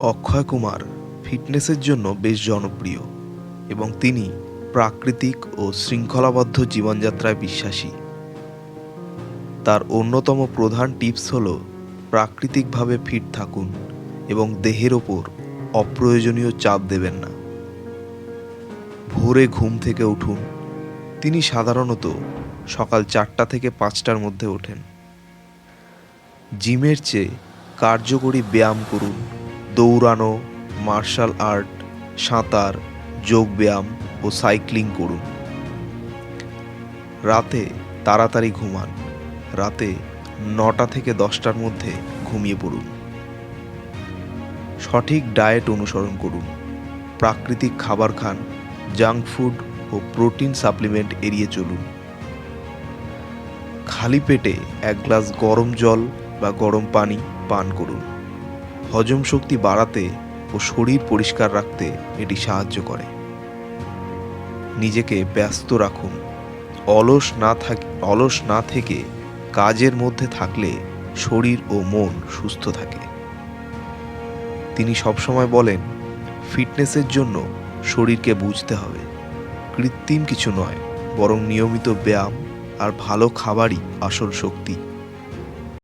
অক্ষয় কুমার ফিটনেসের জন্য বেশ জনপ্রিয় এবং তিনি প্রাকৃতিক ও শৃঙ্খলাবদ্ধ জীবনযাত্রায় বিশ্বাসী। তার অন্যতম প্রধান টিপস হল প্রাকৃতিকভাবে ফিট থাকুন এবং দেহের ওপর অপ্রয়োজনীয় চাপ দেবেন না। ভোরে ঘুম থেকে উঠুন। তিনি সাধারণত সকাল চারটা থেকে পাঁচটার মধ্যে ওঠেন। জিমের চেয়ে কার্যকরী ব্যায়াম করুন। দৌড়ানো, মার্শাল আর্ট, সাঁতার, যোগব্যায়াম ও সাইক্লিং করুন। রাতে তাড়াতাড়ি ঘুমান। রাতে নটা থেকে দশটার মধ্যে ঘুমিয়ে পড়ুন। সঠিক ডায়েট অনুসরণ করুন। প্রাকৃতিক খাবার খান, জাঙ্ক ফুড ও প্রোটিন সাপ্লিমেন্ট এড়িয়ে চলুন। খালি পেটে এক গ্লাস গরম জল বা গরম পানি পান করুন। হজম শক্তি বাড়াতে ও শরীর পরিষ্কার রাখতে এটি সাহায্য করে। নিজেকে ব্যস্ত রাখুন। অলস না থাক অলস না থেকে কাজের মধ্যে থাকলে শরীর ও মন সুস্থ থাকে। তিনি সবসময় বলেন, ফিটনেসের জন্য শরীরকে বুঝতে হবে। কৃত্রিম কিছু নয়, বরং নিয়মিত ব্যায়াম আর ভালো খাবারই আসল শক্তি।